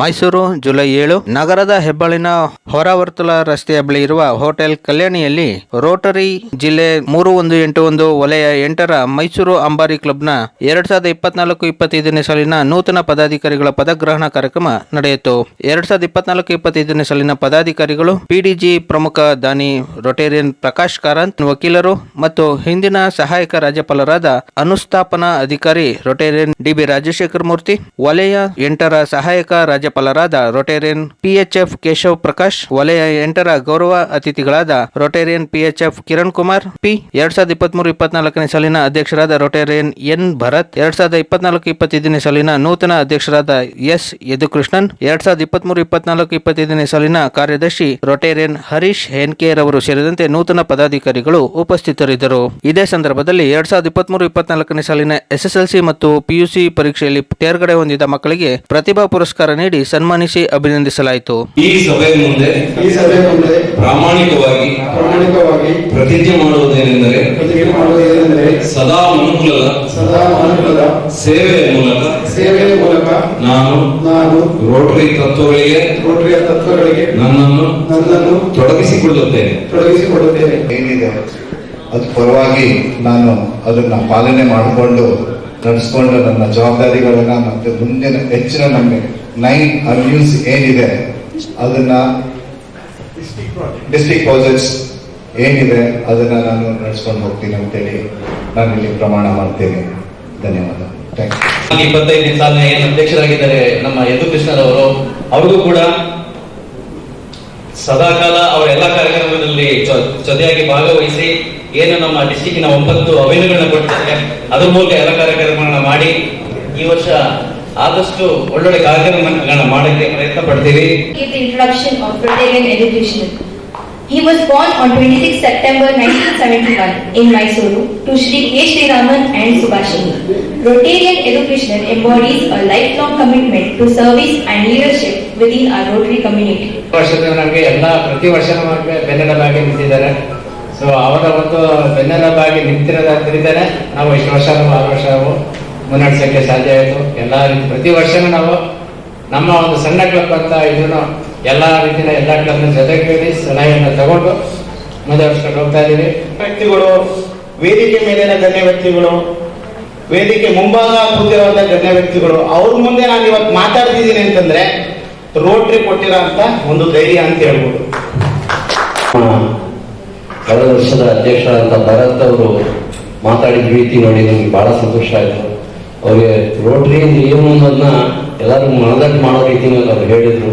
Mysuru, July ಏಳು. ನಗರದ ಹೆಬ್ಬಾಳಿನ ಹೊರವರ್ತುಲ ರಸ್ತೆಯ ಬಳಿ ಇರುವ ಹೋಟೆಲ್ ಕಲ್ಯಾಣಿಯಲ್ಲಿ ರೋಟರಿ ಜಿಲ್ಲೆ ಮೂರು ಒಂದು ಎಂಟು ಒಂದು ವಲಯ ಎಂಟರ ಮೈಸೂರು ಅಂಬಾರಿ ಕ್ಲಬ್ನ ಎರಡ್ ಸಾವಿರದ ಇಪ್ಪತ್ನಾಲ್ಕು ಇಪ್ಪತ್ತೈದನೇ ಸಾಲಿನ ನೂತನ ಪದಾಧಿಕಾರಿಗಳ ಪದಗ್ರಹಣ ಕಾರ್ಯಕ್ರಮ ನಡೆಯಿತು. ಎರಡ್ ಸಾವಿರದ ಇಪ್ಪತ್ನಾಲ್ಕು ಇಪ್ಪತ್ತೈದನೇ ಸಾಲಿನ ಪದಾಧಿಕಾರಿಗಳು ಪಿಡಿಜಿ ಪ್ರಮುಖ ದಾನಿ ರೊಟೇರಿಯನ್ ಪ್ರಕಾಶ್ ಕಾರಂತ್, ವಕೀಲರು ಮತ್ತು ಹಿಂದಿನ ಸಹಾಯಕ ರಾಜ್ಯಪಾಲರಾದ ಅನುಸ್ಥಾಪನಾ ಅಧಿಕಾರಿ ರೊಟೇರಿಯನ್ ಡಿಬಿ ರಾಜಶೇಖರ ಮೂರ್ತಿ, ವಲಯ ಎಂಟರ ಸಹಾಯಕ ರಾಜ್ಯಪಾಲರಾದ ರೊಟೇರಿಯನ್ ಪಿಎಚ್ಎಫ್ ಕೇಶವ್ ಪ್ರಕಾಶ್, ವಲಯ ಎಂಟರ ಗೌರವ ಅತಿಥಿಗಳಾದ Rotarian PHF Kiran Kumar, P ಎರಡ್ ಸಾವಿರದ ಇಪ್ಪತ್ಮೂರು ಇಪ್ಪತ್ನಾಲ್ಕನೇ ಸಾಲಿನ ಅಧ್ಯಕ್ಷರಾದ ರೊಟೇರಿಯನ್ ಎನ್ ಭರತ್, ಎರಡ್ ಸಾವಿರದ ಇಪ್ಪತ್ನಾಲ್ಕು ಇಪ್ಪತ್ತೈದನೇ ಸಾಲಿನ ನೂತನ ಅಧ್ಯಕ್ಷರಾದ ಎಸ್ ಯದುಕೃಷ್ಣನ್, ಎರಡ್ ಸಾವಿರದ ಇಪ್ಪತ್ಮೂರು ಇಪ್ಪತ್ನಾಲ್ಕು ಇಪ್ಪತ್ತೈದನೇ ಸಾಲಿನ ಕಾರ್ಯದರ್ಶಿ ರೊಟೇರಿಯನ್ ಹರೀಶ್ ಹೆನ್ಕೇರ್ ಅವರು ಸೇರಿದಂತೆ ನೂತನ ಪದಾಧಿಕಾರಿಗಳು ಉಪಸ್ಥಿತರಿದ್ದರು. ಇದೇ ಸಂದರ್ಭದಲ್ಲಿ ಎರಡ್ ಸಾವಿರದ ಇಪ್ಪತ್ಮೂರು ಇಪ್ಪತ್ನಾಲ್ಕನೇ ಸಾಲಿನ ಎಸ್ಎಸ್ಎಲ್ಸಿ ಮತ್ತು ಪಿಯುಸಿ ಪರೀಕ್ಷೆಯಲ್ಲಿ ತೇರ್ಗಡೆ ಹೊಂದಿದ ಮಕ್ಕಳಿಗೆ ಪ್ರತಿಭಾ ಪುರಸ್ಕಾರ ನೀಡಿ ಸನ್ಮಾನಿಸಿ ಅಭಿನಂದಿಸಲಾಯಿತು. ಈ ಸಭೆ ಮುಂದೆ ಈ ಸಭೆ ಮುಂದೆ ಪ್ರಾಮಾಣಿಕವಾಗಿ ಪ್ರಾಮಾಣಿಕವಾಗಿ ಪ್ರತಿಜ್ಞೆ ಮಾಡುವುದೇನೆಂದರೆ ಪ್ರತಿಜ್ಞೆ ಮಾಡುವುದೇನೆಂದರೆ ಸದಾ ಮನುಕುಲದ ಸದಾ ಮನುಕುಲದ ಸೇವೆಯ ಮೂಲಕ ಸೇವೆಯ ಮೂಲಕ ನಾನು ನಾನು ರೋಟರಿ ತತ್ವಗಳಿಗೆ ರೋಟರಿ ತತ್ವಗಳಿಗೆ ನನ್ನನ್ನು ನನ್ನನ್ನು ತೊಡಗಿಸಿಕೊಳ್ಳುತ್ತೇನೆ. ತೊಡಗಿಸಿಕೊಳ್ಳುತ್ತೇನೆ. ಏನಿದೆ? ಅದು ಪರವಾಗಿ ನಾನು ಅದನ್ನ ಪಾಲನೆ ಮಾಡಿಕೊಂಡು ನಡೆಸ್ಕೊಂಡು ನನ್ನ ಜವಾಬ್ದಾರಿಗಳನ್ನ ಮತ್ತೆ ಮುಂದಿನ ಹೆಚ್ಚಿನ ನಮ್ಮ ನೈನ್ ಅನ್ಯೂಸ್ ಏನಿದೆ ಅದನ್ನ ಡಿಸ್ಟ್ರಿಕ್ಟ್ ಪ್ರಾಜೆಕ್ಟ್ಸ್ ಏನಿದೆ ಅದನ್ನ ನಾನು ನಡೆಸ್ಕೊಂಡು ಹೋಗ್ತೀನಿ ಅಂತೇಳಿ ನಾನು ಇಲ್ಲಿ ಪ್ರಮಾಣ ಮಾಡ್ತೇನೆ. ಧನ್ಯವಾದ ಇಪ್ಪತ್ತೈದು ಇಪ್ಪತ್ತೈದನೇ ಸಾಲಿನ ಏನು ಅಧ್ಯಕ್ಷರಾಗಿದ್ದಾರೆ ನಮ್ಮ ಯದು ಕೃಷ್ಣರವರು. ಅವ್ರಿಗೂ ಕೂಡ ಸದಾಕಾಲ ಅವರ ಎಲ್ಲ ಕಾರ್ಯಕ್ರಮದಲ್ಲಿ ಜೊತೆಯಾಗಿ ಭಾಗವಹಿಸಿ ಏನು ನಮ್ಮ ಡಿಸ್ಟಿಕ್ಕಿನ ಒಂಬತ್ತು ಅಭಿನಯಗಳನ್ನ ಕೊಡ್ತಾರೆ ಅದ್ರ ಮೂಲಕ ಎಲ್ಲ ಕಾರ್ಯಕ್ರಮಗಳನ್ನ ಮಾಡಿ ಈ ವರ್ಷ ಆದಷ್ಟು ಒಳ್ಳೊಳ್ಳೆ ಕಾರ್ಯಕ್ರಮಗಳನ್ನ ಮಾಡಕ್ಕೆ ಪ್ರಯತ್ನ ಪಡ್ತೀವಿ He was born on 26 September 1971 in Mysuru to Shri K. Sriraman and Subhashini. Rotarian education embodies a lifelong commitment to service and leadership within our Rotary community. ವರ್ಷದ ನಮಗೆ ಎಲ್ಲ ಪ್ರತಿ ವರ್ಷ ನಮಗೆ ಬೆನ್ನೆಲುಬಾಗಿ ನಿಂತಿದ್ದಾರೆ ಸೊ ಅವರ ಒಂದು ಬೆನ್ನೆಲುಬಾಗಿ ನಿಂತಿರೋದ್ರಿಂದಲೇ ನಾವು ಇಷ್ಟು ವರ್ಷ ಆರು ವರ್ಷ ನಾವು ಮುನ್ನಡೆಸೋಕ್ಕೆ ಸಾಧ್ಯ ಆಯಿತು. ಎಲ್ಲ ರೀತಿ ಪ್ರತಿ ವರ್ಷನೂ ನಾವು ನಮ್ಮ ಒಂದು ಸಣ್ಣ ಕ್ಲಬ್ ಅಂತ ಇದನ್ನು ಎಲ್ಲ ರೀತಿಯ ಎಲ್ಲ ಕ್ಲಬ್ನ ಜೊತೆಗೂಡಿ ಸಲಹೆಯನ್ನು ತಗೊಂಡು ಮುಂದುವರಿಸ್ಕೊಂಡು ಹೋಗ್ತಾ ಇದ್ದೀವಿ ವ್ಯಕ್ತಿಗಳು ವೇದಿಕೆ ಮೇಲಿನ ಗಣ್ಯ ವ್ಯಕ್ತಿಗಳು ವೇದಿಕೆ ಮುಂಭಾಗ ಕೂತಿರುವಂತಹ ಗಣ್ಯ ವ್ಯಕ್ತಿಗಳು ಅವ್ರ ಮುಂದೆ ನಾನು ಇವತ್ತು ಮಾತಾಡ್ತಿದ್ದೀನಿ ಅಂತಂದ್ರೆ ರೋಟ್ರಿ ಕೊಟ್ಟಿರೋ ಅಂತ ಒಂದು ಧೈರ್ಯ ಅಂತ ಹೇಳ್ಬೋದು. ಕಳೆದ ವರ್ಷದ ಅಧ್ಯಕ್ಷರಾದಂಥ ಭರತ್ ಅವರು ಮಾತಾಡಿದ ರೀತಿ ನೋಡಿ ನನಗೆ ಬಹಳ ಸಂತೋಷ ಆಯಿತು. ಅವ್ರಿಗೆ ರೋಟ್ರಿ ಏನು ಅನ್ನೋದನ್ನ ಎಲ್ಲರೂ ಮನದಟ್ಟು ಮಾಡೋ ರೀತಿಯಲ್ಲಿ ಅವ್ರು ಹೇಳಿದ್ರು.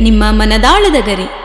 ನಿಮ್ಮ ಮನದಾಳದ ಗರಿ.